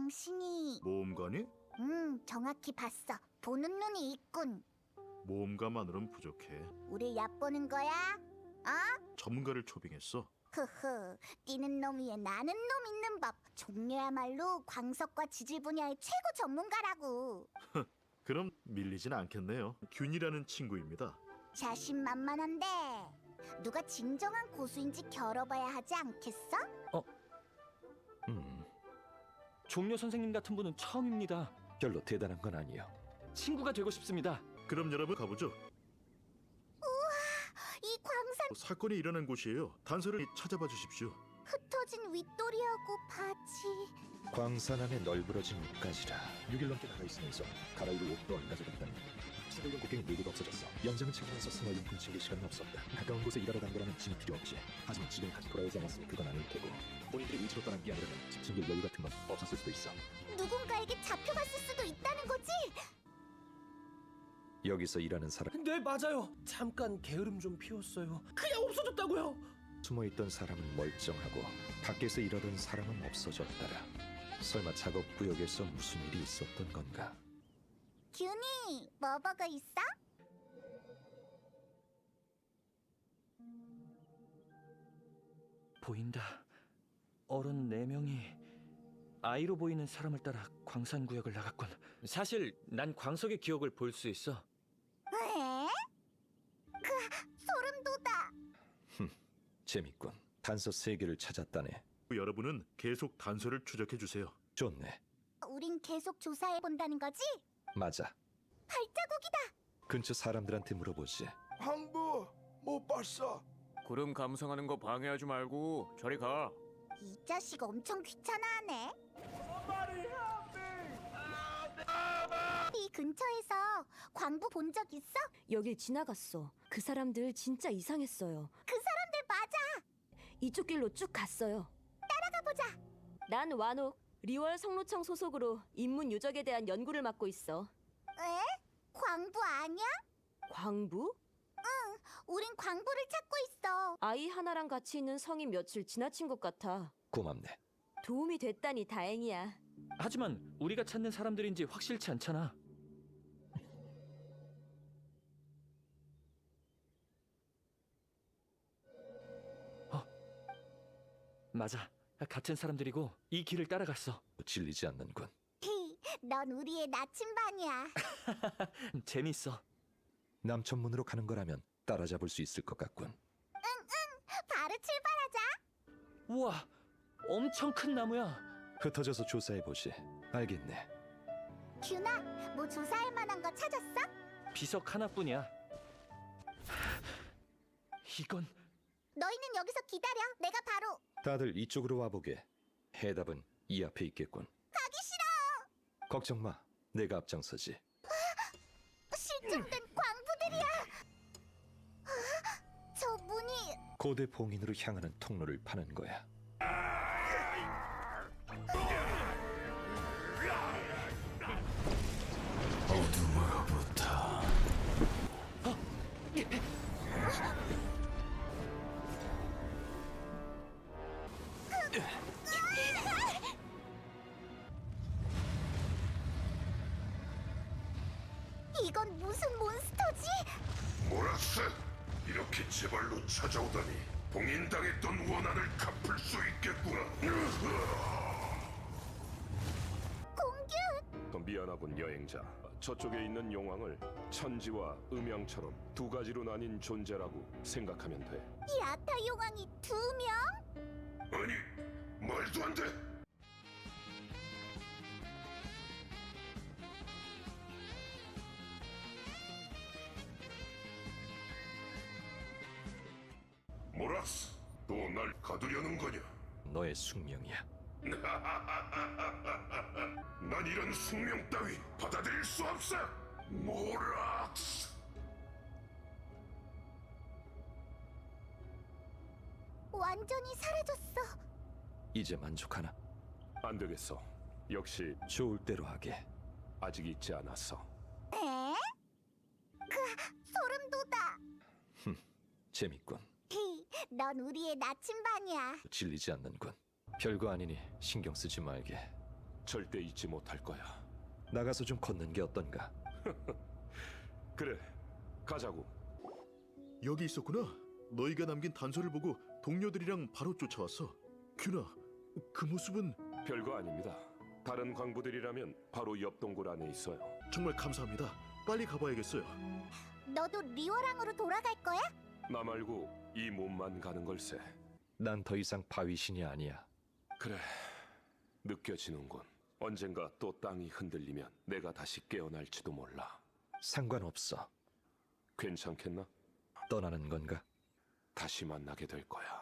당신이 모험가니? 음 정확히 봤어. 보는 눈이 있군. 모험가만으론 부족해. 우리 얕보는 거야? 어? 전문가를 초빙했어. 흐흐. 뛰는 놈 위에 나는 놈 있는 법. 종려야말로 광석과 지질 분야의 최고 전문가라고. 그럼 밀리진 않겠네요. 균이라는 친구입니다. 자신만만한데 누가 진정한 고수인지 겨뤄봐야 하지 않겠어? 음, 종려 선생님 같은 분은 처음입니다. 별로 대단한 건 아니요. 친구가 되고 싶습니다. 그럼 여러분 가보죠. 이 광산 사건이 일어난 곳이에요. 단서를 찾아봐 주십시오. 흩어진 윗도리하고 바지. 광산 안에 널브러진 옷가지라 6일 넘게 나가 있으면서 갈아입을 옷도 안 가져갔다니 사들던 곡괭이 모두가 없어졌어 연장을 챙기면서 생활용품 챙길 시간은 없었다 가까운 곳에 일하러 간 거라면 짐이 필요 없지 하지만 지금까지 돌아오지 않았으니 그건 아닐 테고 본인들이 위치로 떠난 게 아니라면 집 챙길 여유 같은 건 없었을 수도 있어 누군가에게 잡혀갔을 수도 있다는 거지. 여기서 일하는 사람 네 맞아요. 잠깐 게으름 좀 피웠어요. 그냥 없어졌다고요. 숨어있던 사람은 멀쩡하고 밖에서 일하던 사람은 없어졌더라 설마 작업 구역에서 무슨 일이 있었던 건가 균이 뭐 먹어 있어? 보인다. 어른 네 명이 아이로 보이는 사람을 따라 광산 구역을 나갔군. 사실 난 광석의 기억을 볼 수 있어. 에? 그 소름 돋아. 재밌군 단서 세 개를 찾았다네 여러분은 계속 단서를 추적해 주세요. 좋네 우린 계속 조사해 본다는 거지? 맞아 발자국이다. 근처 사람들한테 물어보지 황부 못 봤어. 구름 감상하는 거 방해하지 말고 저리 가. 이 자식 엄청 귀찮아하네. 이 근처에서 광부 본 적 있어? 여길 지나갔어. 그 사람들 진짜 이상했어요. 그 사람들 맞아. 이쪽 길로 쭉 갔어요. 따라가 보자. 난 완옥, 리월 성로청 소속으로 인문 유적에 대한 연구를 맡고 있어. 에? 광부 아니야? 광부? 우린 광부를 찾고 있어. 아이 하나랑 같이 있는 성이 며칠 지나친 것 같아. 고맙네 도움이 됐다니 다행이야. 하지만 우리가 찾는 사람들인지 확실치 않잖아. 어, 맞아. 같은 사람들이고 이 길을 따라갔어. 질리지 않는군 히, 넌 우리의 나침반이야. 재밌어. 남천문으로 가는 거라면 따라잡을 수 있을 것 같군. 바로 출발하자. 우와, 엄청 큰 나무야. 흩어져서 조사해 보지. 알겠네. 균아, 뭐 조사할 만한 거 찾았어? 비석 하나뿐이야. 이건 너희는 여기서 기다려. 내가 바로 다들 이쪽으로 와보게. 해답은 이 앞에 있겠군. 가기 싫어. 걱정 마. 내가 앞장서지. 실종된 광부들이야. 아, 저 문이 고대 봉인으로 향하는 통로를 파는 거야. 이건 무슨 몬스터지? 모라스 이렇게 제발로 찾아오다니 봉인당했던 원한을 갚을 수 있겠구나. 더 미안하군 여행자. 저쪽에 있는 용왕을 천지와 음양처럼 두 가지로 나뉜 존재라고 생각하면 돼. 이 아타 용왕이 두 명? 아니 말도 안 돼. 모라스, 또 날 가두려는 거냐? 너의 숙명이야. 난 이런 숙명 따위 받아들일 수 없어. 모락스. 완전히 사라졌어. 이제 만족하나? 안 되겠어. 역시 좋을 대로 하게. 아직 잊지 않았어. 에? 그 소름 돋아. 재밌군. 히, 넌 우리의 나침반이야. 질리지 않는군. 별거 아니니 신경 쓰지 말게. 절대 잊지 못할 거야. 나가서 좀 걷는 게 어떤가? 그래, 가자고. 여기 있었구나. 너희가 남긴 단서를 보고 동료들이랑 바로 쫓아왔어. 균아, 그 모습은 별거 아닙니다. 다른 광부들이라면 바로 옆 동굴 안에 있어요. 정말 감사합니다. 빨리 가봐야겠어요. 너도 리워랑으로 돌아갈 거야? 나 말고 이 몸만 가는 걸세. 난 더 이상 바위신이 아니야. 그래, 느껴지는군. 언젠가 또 땅이 흔들리면 내가 다시 깨어날지도 몰라. 상관없어. 괜찮겠나? 떠나는 건가? 다시 만나게 될 거야.